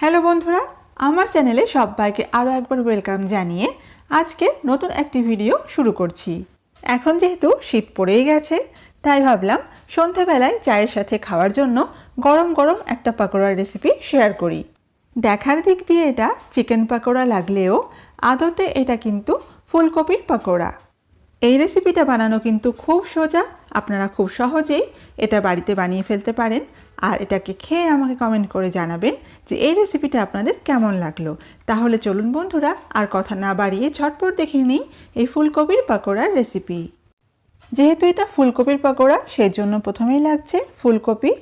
Hello বন্ধুরা, আমার চ্যানেলে সবাইকে আরও একবার ওয়েলকাম জানিয়ে আজকে নতুন একটি ভিডিও শুরু করছি। এখন যেহেতু শীত পড়েই গেছে, তাই ভাবলাম সন্ধেবেলায় চায়ের সাথে খাওয়ার জন্য গরম গরম একটা পাকোড়ার রেসিপি শেয়ার করি। দেখার দিক দিয়ে এটা চিকেন পাকোড়া লাগলেও আদতে এটা কিন্তু ফুলকপির পাকোড়া। এই রেসিপিটা বানানো কিন্তু খুব সোজা, আপনারা খুব সহজেই এটা বাড়িতে বানিয়ে ফেলতে পারেন। আর এটাকে খেয়ে আমাকে কমেন্ট করে জানাবেন যে এই রেসিপিটা আপনাদের কেমন লাগল। তাহলে চলুন বন্ধুরা, আর কথা না বাড়িয়ে ঝটপট দেখে নিই এই ফুলকপির পাকোড়ার রেসিপি যেহেতু এটা ফুলকপির পাকোড়া সেই জন্য প্রথমেই লাগছে ফুলকপি।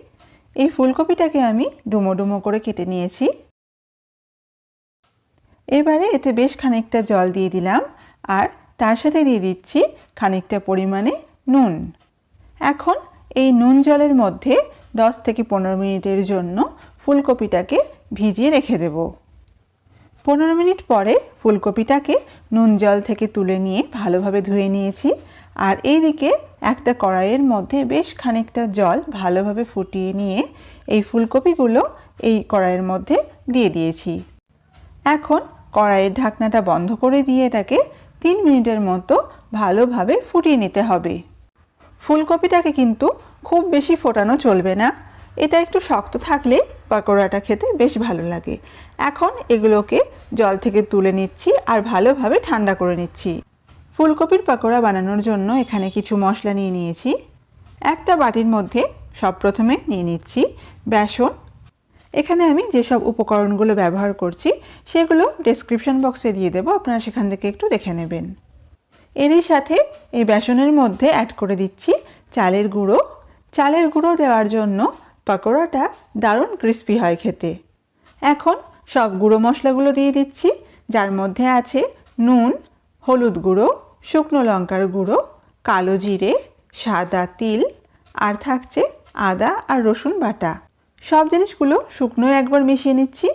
এই ফুলকপিটাকে আমি ডুমো ডুমো করে কেটে নিয়েছি। এবারে এতে বেশ খানিকটা জল দিয়ে দিলাম, আর তার সাথে দিয়ে দিচ্ছি খানিকটা পরিমাণে নুন। এখন এই নুন জলের মধ্যে 10 থেকে পনেরো মিনিটের জন্য ফুলকপিটাকে ভিজিয়ে রেখে দেব। পনেরো মিনিট পরে ফুলকপিটাকে নুন জল থেকে তুলে নিয়ে ভালোভাবে ধুয়ে নিয়েছি। আর এইদিকে একটা কড়াইয়ের মধ্যে বেশ খানিকটা জল ভালোভাবে ফুটিয়ে নিয়ে এই ফুলকপিগুলো এই কড়াইয়ের মধ্যে দিয়ে দিয়েছি। এখন কড়াইয়ের ঢাকনাটা বন্ধ করে দিয়ে এটাকে তিন মিনিটের মতো ভালোভাবে ফুটিয়ে নিতে হবে। ফুলকপিটাকে কিন্তু খুব বেশি ফোটানো চলবে না। এটা একটু শক্ত থাকলে পাকোড়াটা খেতে বেশ ভালো লাগে। এখন এগুলোকে জল থেকে তুলে নিচ্ছি আর ভালোভাবে ঠান্ডা করে নিচ্ছি। ফুলকপির পাকোড়া বানানোর জন্য এখানে কিছু মশলা নিয়ে নিয়েছি। একটা বাটির মধ্যে সব প্রথমে নিয়ে নিচ্ছি বেসন। এখানে আমি যেসব উপকরণগুলো ব্যবহার করছি সেগুলো ডেসক্রিপশন বক্সে দিয়ে দেবো, আপনারা সেখান থেকে একটু দেখে নেবেন। এরই সাথে এই বেসনের মধ্যে অ্যাড করে দিচ্ছি চালের গুঁড়ো চালের গুঁড়ো দেওয়ার জন্য পাকোড়াটা দারুণ ক্রিস্পি হয় খেতে। এখন সব গুঁড়ো মশলাগুলো দিয়ে দিচ্ছি, যার মধ্যে আছে নুন, হলুদ গুঁড়ো, শুকনো লঙ্কার গুঁড়ো, কালো জিরে, সাদা তিল, আর থাকছে আদা আর রসুন বাটা। সব জিনিসগুলো শুকনো একবার মিশিয়ে নিচ্ছি।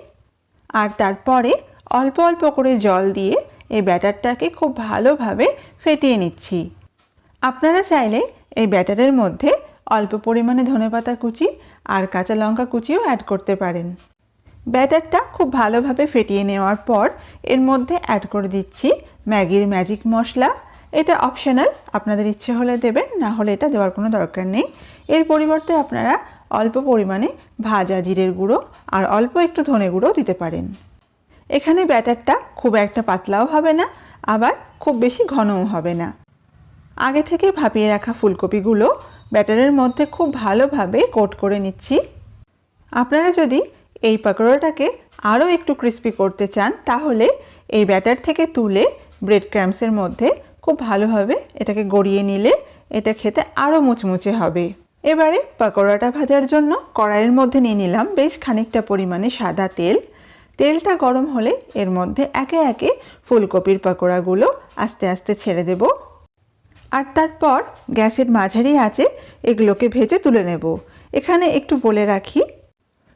আর তারপরে অল্প অল্প করে জল দিয়ে এই ব্যাটারটাকে খুব ভালোভাবে ফেটিয়ে নিচ্ছি। আপনারা চাইলে এই ব্যাটারের মধ্যে অল্প পরিমাণে ধনেপাতা কুচি আর কাঁচা লঙ্কা কুচিও অ্যাড করতে পারেন। ব্যাটারটা খুব ভালোভাবে ফেটিয়ে নেওয়ার পর এর মধ্যে অ্যাড করে দিচ্ছি ম্যাগির ম্যাজিক মশলা। এটা অপশনাল আপনাদের ইচ্ছে হলে দেবেন, না হলে এটা দেওয়ার কোনো দরকার নেই। এর পরিবর্তে আপনারা অল্প পরিমাণে ভাজা জিরের গুঁড়ো আর অল্প একটু ধনে গুঁড়ো দিতে পারেন। এখানে ব্যাটারটা খুব একটা পাতলাও হবে না, আবার খুব বেশি ঘনও হবে না। আগে থেকে ভাপিয়ে রাখা ফুলকপিগুলো ব্যাটারের মধ্যে খুব ভালোভাবে কোট করে নিচ্ছি। আপনারা যদি এই পাকোড়াটাকে আরও একটু ক্রিস্পি করতে চান, তাহলে এই ব্যাটার থেকে তুলে ব্রেড ক্র্যাম্পসের মধ্যে খুব ভালোভাবে এটাকে গড়িয়ে নিলে এটা খেতে আরও মুচমুচে হবে। এবারে পাকোড়াটা ভাজার জন্য কড়াইয়ের মধ্যে নিয়ে নিলাম বেশ খানিকটা পরিমাণে সাদা তেল। তেলটা গরম হলে এর মধ্যে একে একে ফুলকপির পাকোড়াগুলো আস্তে আস্তে ছেড়ে দেব। আর তারপর গ্যাসের মাঝারি আছে, এগুলোকে ভেজে তুলে নেব। এখানে একটু বলে রাখি,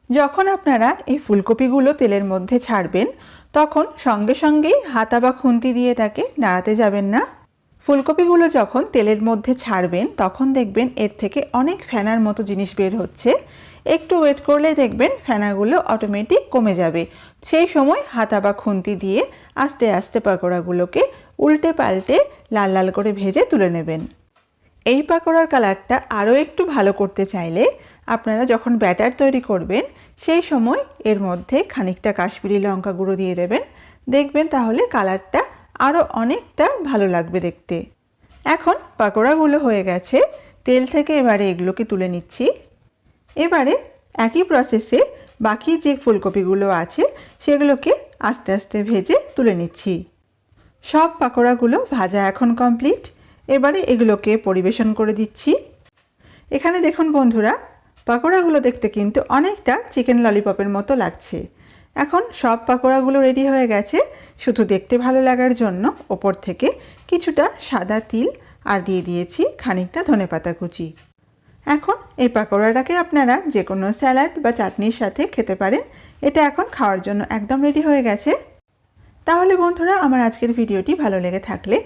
যখন আপনারা এই ফুলকপিগুলো তেলের মধ্যে ছাড়বেন, তখন সঙ্গে সঙ্গেই হাতা বা খুন্তি দিয়ে এটাকে নাড়াতে যাবেন না। ফুলকপিগুলো যখন তেলের মধ্যে ছাড়বেন, তখন দেখবেন এর থেকে অনেক ফেনার মতো জিনিস বের হচ্ছে। একটু ওয়েট করলে দেখবেন ফেনাগুলো অটোমেটিক কমে যাবে। সেই সময় হাতা বা খুন্তি দিয়ে আস্তে আস্তে পাকোড়াগুলোকে উল্টে পাল্টে লাল লাল করে ভেজে তুলে নেবেন। এই পাকোড়ার কালারটা আরও একটু ভালো করতে চাইলে আপনারা যখন ব্যাটার তৈরি করবেন, সেই সময় এর মধ্যে খানিকটা কাশ্মীরি লঙ্কা গুঁড়ো দিয়ে দেবেন। দেখবেন তাহলে কালারটা আরও অনেকটা ভালো লাগবে দেখতে। এখন পাকোড়াগুলো হয়ে গেছে, তেল থেকে এবারে এগুলোকে তুলে নিচ্ছি। এবারে একই প্রসেসে বাকি যে ফুলকপিগুলো আছে, সেগুলোকে আস্তে আস্তে ভেজে তুলে নিচ্ছি। সব পাকোড়াগুলো ভাজা এখন কমপ্লিট এবারে এগুলোকে পরিবেশন করে দিচ্ছি। এখানে দেখুন বন্ধুরা, পাকোড়াগুলো দেখতে কিন্তু অনেকটা চিকেন ললিপপের মতো লাগছে। এখন সব পাকোড়াগুলো রেডি হয়ে গেছে। শুধু দেখতে ভালো লাগার জন্য ওপর থেকে কিছুটা সাদা তিল আর দিয়ে দিয়েছি খানিকটা ধনেপাতা কুচি। এখন এই পাকোড়াটাকে আপনারা যে কোনো স্যালাড বা চাটনির সাথে খেতে পারেন। এটা এখন খাওয়ার জন্য একদম রেডি হয়ে গেছে। তাহলে বন্ধুরা, আমার আজকের ভিডিওটি ভালো লেগে থাকলে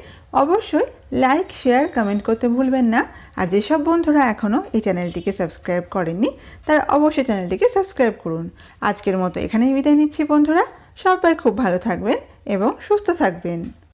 অবশ্যই লাইক শেয়ার কমেন্ট করতে ভুলবেন না। আর যেসব বন্ধুরা এখনও এই চ্যানেলটিকে সাবস্ক্রাইব করেননি, তারা অবশ্যই চ্যানেলটিকে সাবস্ক্রাইব করুন। আজকের মতো এখানেই বিদায় নিচ্ছি বন্ধুরা। সবাই খুব ভালো থাকবেন এবং সুস্থ থাকবেন।